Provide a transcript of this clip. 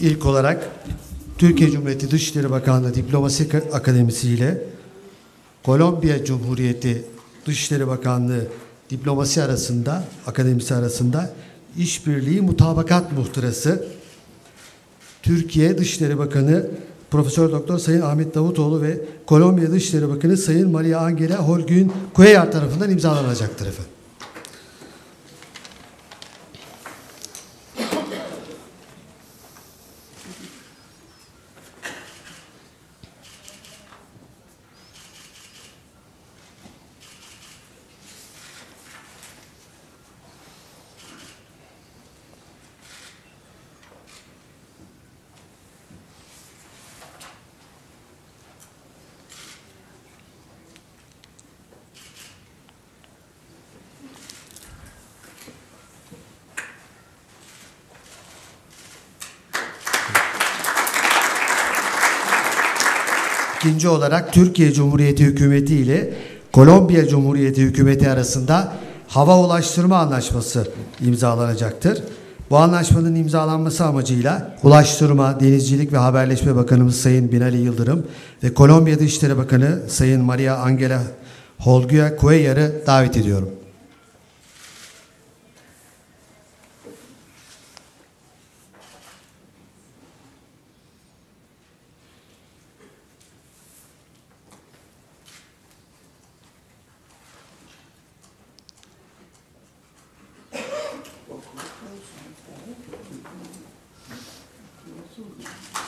ilk olarak Türkiye Cumhuriyeti Dışişleri Bakanlığı Diplomasi Akademisi ile Kolombiya Cumhuriyeti Dışişleri Bakanlığı Diplomasi arasında, akademisi arasında işbirliği mutabakat muhtırası Türkiye Dışişleri Bakanı Profesör Doktor Sayın Ahmet Davutoğlu ve Kolombiya Dışişleri Bakanı Sayın Maria Angela Holguin Cuellar tarafından imzalanacaktır efendim. İkinci olarak Türkiye Cumhuriyeti Hükümeti ile Kolombiya Cumhuriyeti Hükümeti arasında hava ulaştırma anlaşması imzalanacaktır. Bu anlaşmanın imzalanması amacıyla Ulaştırma, Denizcilik ve Haberleşme Bakanımız Sayın Binali Yıldırım ve Kolombiya Dışişleri Bakanı Sayın Maria Angela Holguya Cuellar'ı davet ediyorum. Absolutely.